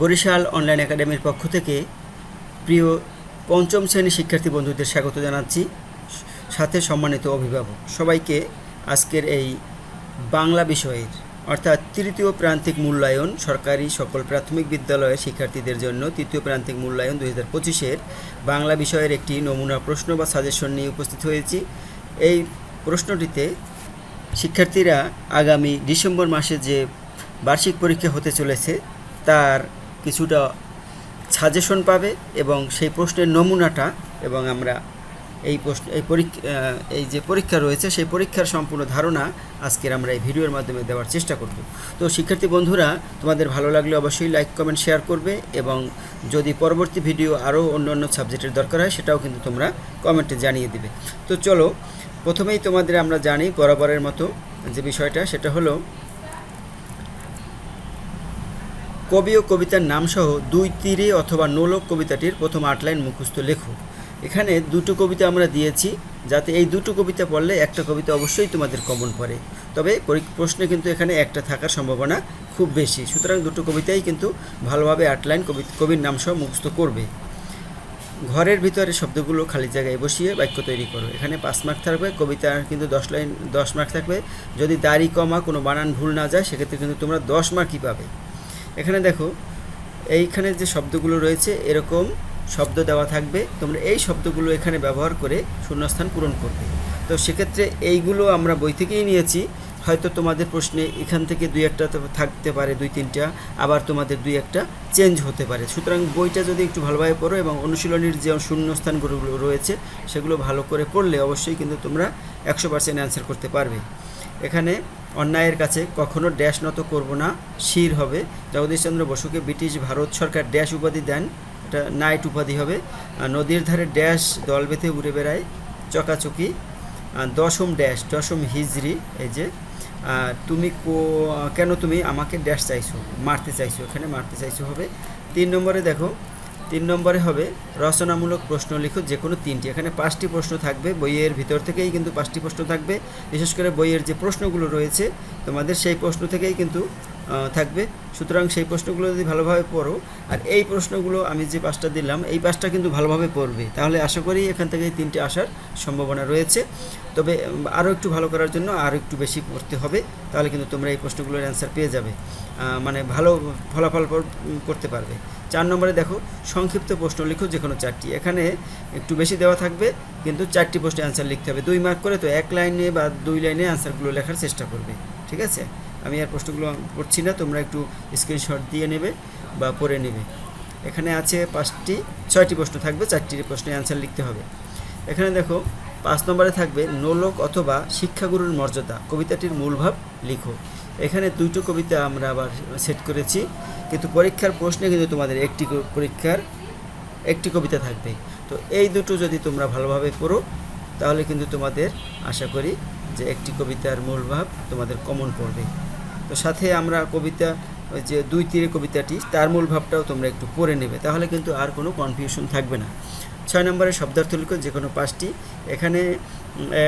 Barishal online একাডেমির পক্ষ থেকে প্রিয় পঞ্চম শ্রেণির শিক্ষার্থী বন্ধুদের স্বাগত জানাচ্ছি। সাথে সম্মানিত অভিভাবক। সবাইকে আজকের এই বাংলা বিষয়ের, অর্থাৎ তৃতীয় প্রান্তিক মূল্যায়ন সরকারি সকল প্রাথমিক বিদ্যালয়ের শিক্ষার্থীদের জন্য তৃতীয় প্রান্তিক মূল্যায়ন দুই হাজার পঁচিশের বাংলা বিষয়ের একটি নমুনা প্রশ্ন বা সাজেশন নিয়ে উপস্থিত হয়েছি। এই প্রশ্নটিতে শিক্ষার্থীরা আগামী ডিসেম্বর মাসে যে বার্ষিক পরীক্ষা হতে চলেছে, তার কিছুটা সাজেশন পাবে এবং সেই প্রশ্নের নমুনাটা এবং আমরা এই প্রশ্ন, এই পরীক্ষা এই যে পরীক্ষা রয়েছে, সেই পরীক্ষার সম্পূর্ণ ধারণা আজকের আমরা এই ভিডিওর মাধ্যমে দেওয়ার চেষ্টা করব। তো শিক্ষার্থী বন্ধুরা, তোমাদের ভালো লাগলে অবশ্যই লাইক কমেন্ট শেয়ার করবে এবং যদি পরবর্তী ভিডিও আরও অন্য অন্য সাবজেক্টের দরকার হয়, সেটাও কিন্তু তোমরা কমেন্টে জানিয়ে দিবে। তো চলো, প্রথমেই তোমাদের আমরা জানি বরাবরের মতো যে বিষয়টা, সেটা হলো কবি ও কবিতার নামসহ দুই তীরে অথবা নোলক কবিতাটির প্রথম আট লাইন মুখস্থ লেখো। এখানে দুটো কবিতা আমরা দিয়েছি, যাতে এই দুটো কবিতা পড়লে একটা কবিতা অবশ্যই তোমাদের কমন পড়ে। তবে প্রশ্নে কিন্তু এখানে একটা থাকার সম্ভাবনা খুব বেশি। সুতরাং দুটো কবিতাই কিন্তু ভালোভাবে আট লাইন কবি কবির নামসহ মুখস্থ করবে। ঘরের ভিতরে শব্দগুলো খালি জায়গায় বসিয়ে বাক্য তৈরি করো। এখানে পাঁচ মার্ক থাকবে, কবিতা কিন্তু দশ লাইন দশ মার্ক থাকবে। যদি দাড়ি, কমা কোনো বানান ভুল না যায়, সেক্ষেত্রে কিন্তু তোমরা দশ মার্কই পাবে। এখানে দেখো, এইখানে যে শব্দগুলো রয়েছে, এরকম শব্দ দেওয়া থাকবে। তোমরা এই শব্দগুলো এখানে ব্যবহার করে শূন্যস্থান পূরণ করবে। তো সেক্ষেত্রে এইগুলো আমরা বই থেকেই নিয়েছি। হয়তো তোমাদের প্রশ্নে এখান থেকে দুই একটা থাকতে পারে, দুই তিনটা। আবার তোমাদের দুই একটা চেঞ্জ হতে পারে। সুতরাং বইটা যদি একটু ভালোভাবে পড়ো এবং অনুশীলনীর যে শূন্যস্থানগুলো রয়েছে, সেগুলো ভালো করে পড়লে অবশ্যই কিন্তু তোমরা একশো পার্সেন্ট অ্যান্সার করতে পারবে। এখানে অন্যায়ের কাছে কখনো ড্যাশ নত করব না, শির হবে। জগদীশচন্দ্র বসুকে ব্রিটিশ ভারত সরকার ড্যাশ উপাধি দেন, এটা নাইট উপাধি হবে। নদীর ধারে ড্যাশ দল বেঁধে উড়ে বেড়ায়, চকাচকি। দশম ড্যাশ, দশম হিজরি এই যে। তুমি কেন তুমি আমাকে ড্যাশ চাইছো? মারতে চাইছো, এখানে মারতে চাইছো হবে। তিন নম্বরে দেখো তিন নম্বরে হবে, রচনামূলক প্রশ্ন লিখো যে কোনো তিনটি। এখানে পাঁচটি প্রশ্ন থাকবে, বইয়ের ভিতর থেকেই কিন্তু পাঁচটি প্রশ্ন থাকবে। বিশেষ করে বইয়ের যে প্রশ্নগুলো রয়েছে, তোমাদের সেই প্রশ্ন থেকেই কিন্তু থাকবে। সুতরাং সেই প্রশ্নগুলো যদি ভালোভাবে পড়ো, আর এই প্রশ্নগুলো আমি যে পাঁচটা দিলাম, এই পাঁচটা কিন্তু ভালোভাবে পড়বে। তাহলে আশা করি এখান থেকে তিনটে আসার সম্ভাবনা রয়েছে। তবে আরও একটু ভালো করার জন্য আরও একটু বেশি পড়তে হবে, তাহলে কিন্তু তোমরা এই প্রশ্নগুলোর অ্যান্সার পেয়ে যাবে। মানে ভালো ফলাফল করতে পারবে। চার নম্বরে দেখো, সংক্ষিপ্ত প্রশ্ন লিখো যে কোনো চারটি। এখানে একটু বেশি দেওয়া থাকবে, কিন্তু চারটি প্রশ্নে অ্যান্সার লিখতে হবে। দুই মার্ক করে তো এক লাইনে বা দুই লাইনে অ্যান্সারগুলো লেখার চেষ্টা করবে, ঠিক আছে? আমি আর প্রশ্নগুলো পড়ছি না, তোমরা একটু স্ক্রিনশট দিয়ে নেবে বা পড়ে নেবে। এখানে আছে পাঁচটি, ছয়টি প্রশ্ন থাকবে, চারটি প্রশ্নে অ্যান্সার লিখতে হবে। এখানে দেখো, পাঁচ নম্বরে থাকবে, নোলক অথবা শিক্ষাগুরুর মর্যাদা, কবিতাটির মূল ভাব লিখো। এখানে দুটো কবিতা আমরা আবার সেট করেছি, কিন্তু পরীক্ষার প্রশ্নে কিন্তু তোমাদের একটি পরীক্ষার একটি কবিতা থাকবে। তো এই দুটো যদি তোমরা ভালোভাবে পড়ো, তাহলে কিন্তু তোমাদের আশা করি যে একটি কবিতার মূল ভাব তোমাদের কমন পড়বে। তো সাথে আমরা কবিতা যে দুই তীরে কবিতাটি, তার মূল ভাবটাও তোমরা একটু পড়ে নেবে, তাহলে কিন্তু আর কোনো কনফিউশন থাকবে না। ছয় নম্বরে শব্দার্থ লিখো, যে কোনো পাঁচটি। এখানে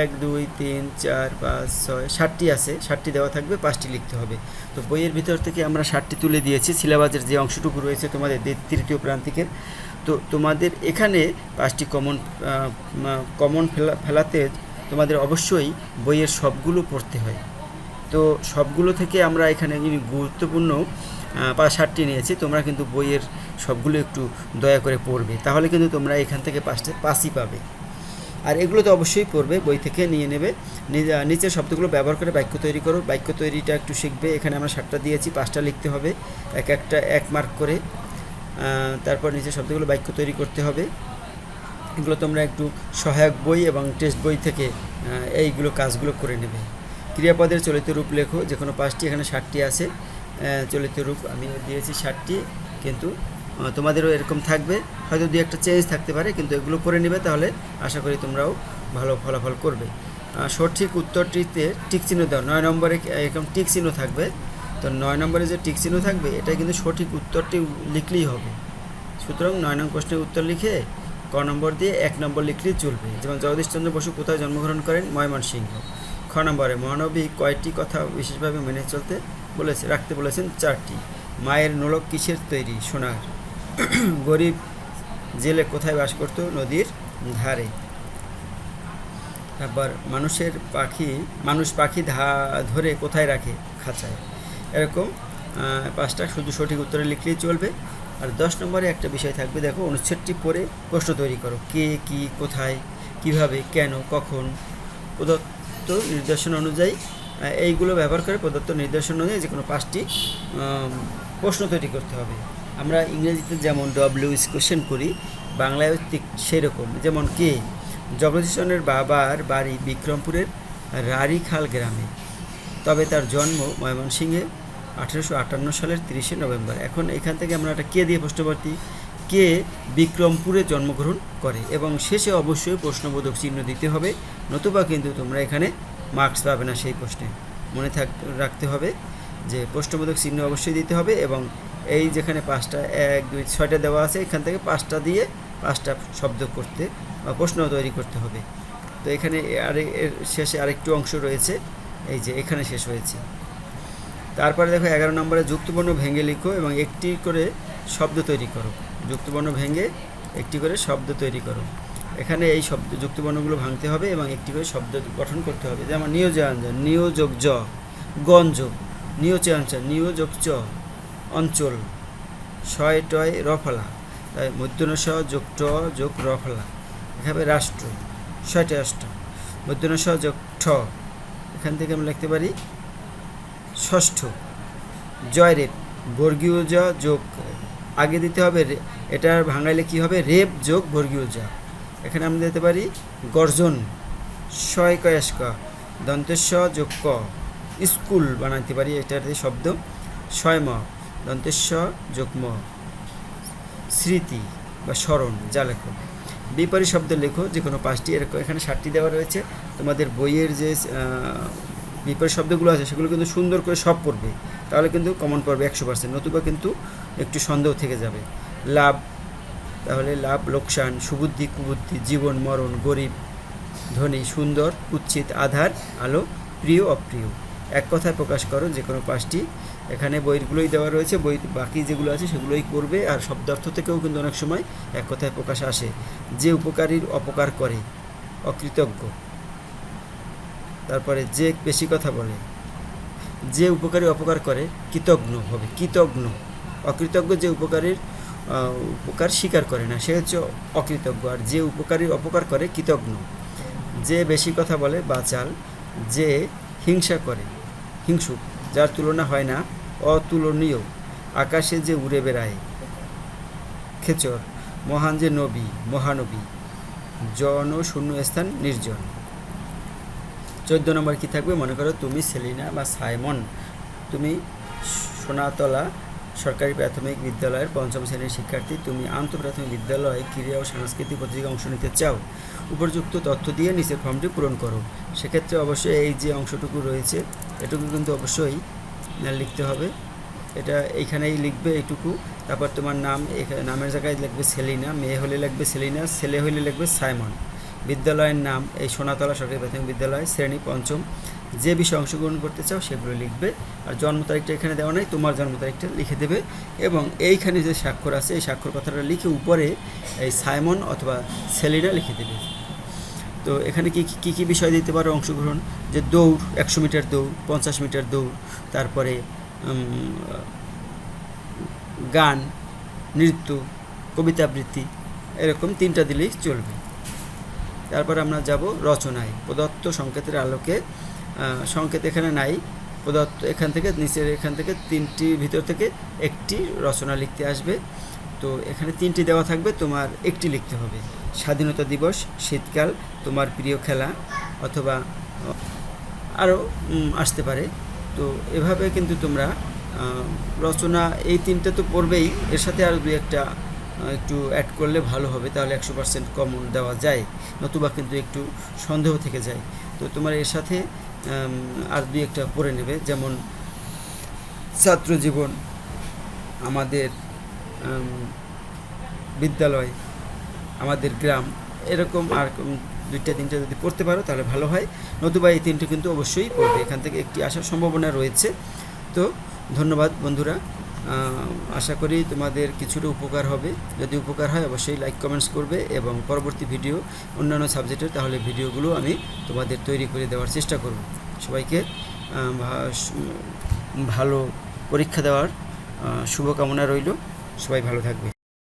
এক, দুই, তিন, চার, পাঁচ, ছয় ষাটটি আছে। ষাটটি দেওয়া থাকবে, পাঁচটি লিখতে হবে। তো বইয়ের ভিতর থেকে আমরা ষাটটি তুলে দিয়েছি। সিলেবাসের যে অংশটুকু রয়েছে তোমাদের তৃতীয় প্রান্তিকের। তো তোমাদের এখানে পাঁচটি কমন কমন ফেলা, ফেলাতে তোমাদের অবশ্যই বইয়ের সবগুলো পড়তে হয়। তো সবগুলো থেকে আমরা এখানে গুরুত্বপূর্ণ পাঁচ ষাটটি নিয়েছি, তোমরা কিন্তু বইয়ের সবগুলো একটু দয়া করে পড়বে। তাহলে কিন্তু তোমরা এখান থেকে পাঁচটা, পাঁচই পাবে। আর এগুলো তো অবশ্যই পড়বে, বই থেকে নিয়ে নেবে। নিচের শব্দগুলো ব্যবহার করে বাক্য তৈরি করো। বাক্য তৈরিটা একটু শিখবে। এখানে আমরা সাতটা দিয়েছি, পাঁচটা লিখতে হবে। এক একটা, এক মার্ক করে। তারপর নিচের শব্দগুলো বাক্য তৈরি করতে হবে। এগুলো তোমরা একটু সহায়ক বই এবং টেক্সট বই থেকে এইগুলো কাজগুলো করে নেবে। ক্রিয়াপদের চলিত রূপ লেখো। যে কোনো পাঁচটি, এখানে ষাটটি আছে। চলিত রূপ আমি দিয়েছি ষাটটি, কিন্তু তোমাদেরও এরকম থাকবে। হয়তো দু একটা চেঞ্জ থাকতে পারে, কিন্তু এগুলো করে নেবে তাহলে আশা করি তোমরাও ভালো ফলাফল করবে। সঠিক উত্তরটিতে টিক চিহ্ন দাও। নয় নম্বরে এরকম টিক চিহ্ন থাকবে। তো নয় নম্বরে যে টিক চিহ্ন থাকবে, এটা কিন্তু সঠিক উত্তরটি লিখলেই হবে। সুতরাং নয় নং প্রশ্নের উত্তর লিখে ক নম্বর দিয়ে এক নম্বর লিখলেই চলবে। যেমন জগদীশচন্দ্র বসু কোথায় জন্মগ্রহণ করেন? ময়মনসিংহ। খ নম্বরে, মহানবী কয়টি কথা বিশেষভাবে মেনে চলতে বলেছে, রাখতে বলেছেন চারটি। মায়ের নোলক কিসের তৈরি? সোনার। গরিব জেলে কোথায় বাস করতো? নদীর ধারে। তারপর মানুষের পাখি, মানুষ পাখি ধা, ধরে কোথায় রাখে? খাঁচায়। এরকম পাঁচটা শুধু সঠিক উত্তরে লিখলেই চলবে। আর দশ নম্বরে একটা বিষয় থাকবে, দেখো, অনুচ্ছেদটি পড়ে প্রশ্ন তৈরি করো। কে, কি, কোথায়, কীভাবে, কেন, কখন? প্রদত্ত নির্দেশনা অনুযায়ী এইগুলো ব্যবহার করে প্রদত্ত নির্দেশনা অনুযায়ী যে কোনো পাঁচটি প্রশ্ন তৈরি করতে হবে। আমরা ইংরেজিতে যেমন ডব্লিউ ইস কোশ্চেন করি, বাংলায় ঠিক সেই রকম যেমন কে? জগদীশনের বাবার বাড়ি বিক্রমপুরের রারিখাল গ্রামে। তবে তার জন্ম ময়মনসিংহে আঠেরোশো আটান্ন সালের তিরিশে নভেম্বর। এখন এখান থেকে আমরা একটা কে দিয়ে প্রশ্নবর্তী কে বিক্রমপুরে জন্মগ্রহণ করে? এবং শেষে অবশ্যই প্রশ্নবোধক চিহ্ন দিতে হবে। নতুবা কিন্তু তোমরা এখানে মার্কস পাবে না সেই প্রশ্নে মনে থাক, রাখতে হবে যে প্রশ্নবোধক চিহ্ন অবশ্যই দিতে হবে এবং এই যেখানে পাঁচটা, এক, দুই, ছয়টা দেওয়া আছে, এখান থেকে পাঁচটা দিয়ে পাঁচটা শব্দ করতে বা প্রশ্ন তৈরি করতে হবে। তো এখানে আরে, এর শেষে আরেকটু অংশ রয়েছে, এই যে এখানে শেষ হয়েছে। তারপরে দেখো এগারো নম্বরে যুক্তবর্ণ ভেঙে লিখো এবং একটি করে শব্দ তৈরি করো। যুক্তবর্ণ ভেঙে একটি করে শব্দ তৈরি করো। এখানে এই শব্দ, যুক্তবর্ণগুলো ভাঙতে হবে এবং একটি করে শব্দ গঠন করতে হবে। যেমন নিয়োজাঞ্জন নিয়োযোগ জ গঞ্জ নিয়োচাঞ্চল নিয়োযোগ চ অঞ্চল ছয় টয়, রফলা, তাই মধ্যন স যোগ ট যোগ রফলা। এখানে রাষ্ট্র ছয়টা রাষ্ট্র মধ্যন স যোগ ঠ এখান থেকে আমরা লিখতে পারি ষষ্ঠ, জয়রেপ বর্গীয় জ যোগ। আগে দিতে হবে এটার ভাঙাইলে কি হবে? রেপ যোগ বর্গীয় জ এখানে আমরা দিতে পারি গর্জন শয় কয়াস্ক, দন্তেস্ব যোগ ক। স্কুল বানাইতে পারি দিয়ে শব্দ। ম, দন্তেস্ব যোগ ম। স্মৃতি বা স্মরণ, যা লেখো। বিপরীত শব্দ লেখো যে কোনো পাঁচটি, এরকম এখানে ষাটটি দেওয়া রয়েছে। তোমাদের বইয়ের যে বিপরীত শব্দগুলো আছে, সেগুলো কিন্তু সুন্দর করে সব পড়বে। তাহলে কিন্তু কমন পড়বে একশো পার্সেন্ট নতুবা কিন্তু একটু সন্দেহ থেকে যাবে। লাভ তাহলে লাভ, লোকসান, সুবুদ্ধি, কুবুদ্ধি, জীবন, মরণ, গরিব, ধনী, সুন্দর কুৎসিত আধার, আলো, প্রিয়, অপ্রিয়। এক কথায় প্রকাশ করো, যে কোনো পাঁচটি। এখানে বইগুলোই দেওয়া রয়েছে, বই বাকি যেগুলো আছে সেগুলোই করবে, আর শব্দার্থ থেকেও কিন্তু অনেক সময় এক কথায় প্রকাশ আসে। যে উপকারীর অপকার করে, অকৃতজ্ঞ। তারপরে যে বেশি কথা বলে, যে উপকারী অপকার করে, কৃতজ্ঞ হবে, কৃতজ্ঞ। অকৃতজ্ঞ যে উপকারীর উপকার স্বীকার করে না। সে হচ্ছে অকৃতজ্ঞ। আর যে উপকারীর অপকার করে, কৃতজ্ঞ। যে বেশি কথা বলে বাচাল যে হিংসা করে, হিংসুক, যার তুলনা হয় না, অতুলনীয়। আকাশে যে উড়ে বেড়ায়, খেচর, মহান যে নবী, মহানবী জন শূন্য স্থান নির্জন। চোদ্দ নম্বর কি থাকবে? মনে করো তুমি সেলিনা বা সাইমন, তুমি সোনাতলা সরকারি প্রাথমিক বিদ্যালয়ের পঞ্চম শ্রেণির শিক্ষার্থী, তুমি আন্তঃপ্রাথমিক বিদ্যালয়ে ক্রীড়া ও সাংস্কৃতিক প্রতিযোগিতায় অংশ নিতে চাও। উপযুক্ত তথ্য দিয়ে নিচের ফর্মটি পূরণ করো। সেক্ষেত্রে অবশ্যই এই যে অংশটুকু রয়েছে, এটুকু কিন্তু অবশ্যই লিখতে হবে। এটা এইখানেই লিখবে এইটুকু তারপর তোমার নাম, এখানে নামের জায়গায় লিখবে সেলিনা, মেয়ে হলে লিখবে সেলিনা, ছেলে হলে লিখবে সাইমন। বিদ্যালয়ের নাম, এই সোনাতলা সরকারি প্রাথমিক বিদ্যালয়, শ্রেণি পঞ্চম। যে বিষয়ে অংশগ্রহণ করতে চাও সেগুলো লিখবে। আর জন্ম তারিখটা এখানে দেওয়া নাই, তোমার জন্ম তারিখটা লিখে দেবে। এবং এইখানে যে স্বাক্ষর আছে, এই স্বাক্ষর কথাটা লিখে উপরে এই সাইমন অথবা সেলিনা লিখে দেবে। তো এখানে কি, কী কী বিষয় দিতে পারো অংশগ্রহণ? যে দৌড়, একশো মিটার দৌড়, পঞ্চাশ মিটার দৌড়, তারপরে গান, নৃত্য, কবিতা আবৃত্তি, এরকম তিনটা দিলেই চলবে। তারপর আমরা যাব রচনায়, প্রদত্ত সংকেতের আলোকে সংকেত এখানে নাই। প্রদত্ত এখান থেকে, নিচের এখান থেকে তিনটি, ভিতর থেকে একটি রচনা লিখতে আসবে। তো এখানে তিনটি দেওয়া থাকবে, তোমার একটি লিখতে হবে। স্বাধীনতা দিবস, শীতকাল, তোমার প্রিয় খেলা অথবা আরও আসতে পারে। তো এভাবে কিন্তু তোমরা রচনা, এই তিনটে তো পড়বেই। এর সাথে আরও দু একটা একটু অ্যাড করলে ভালো হবে, তাহলে একশো পার্সেন্ট কমন দেওয়া যায়। নতুবা কিন্তু একটু সন্দেহ থেকে যায়। তো তোমার এর সাথে আর দুই একটা পড়ে নেবে। যেমন, ছাত্র জীবন, আমাদের বিদ্যালয়, আমাদের গ্রাম, এরকম আর দুইটা, তিনটা যদি পড়তে পারো তাহলে ভালো হয়। নতুবা এই তিনটে কিন্তু অবশ্যই পড়বে। এখান থেকে একটি আসার সম্ভাবনা রয়েছে। তো, ধন্যবাদ বন্ধুরা। আশা করি তোমাদের কিছুটা উপকার হবে। যদি উপকার হয়, অবশ্যই লাইক কমেন্টস করবে এবং পরবর্তী ভিডিও অন্যান্য সাবজেক্টের তাহলে ভিডিওগুলো আমি তোমাদের তৈরি করে দেওয়ার চেষ্টা করব। সবাইকে ভালো পরীক্ষা দেওয়ার শুভকামনা রইল। সবাই ভালো থাকবে।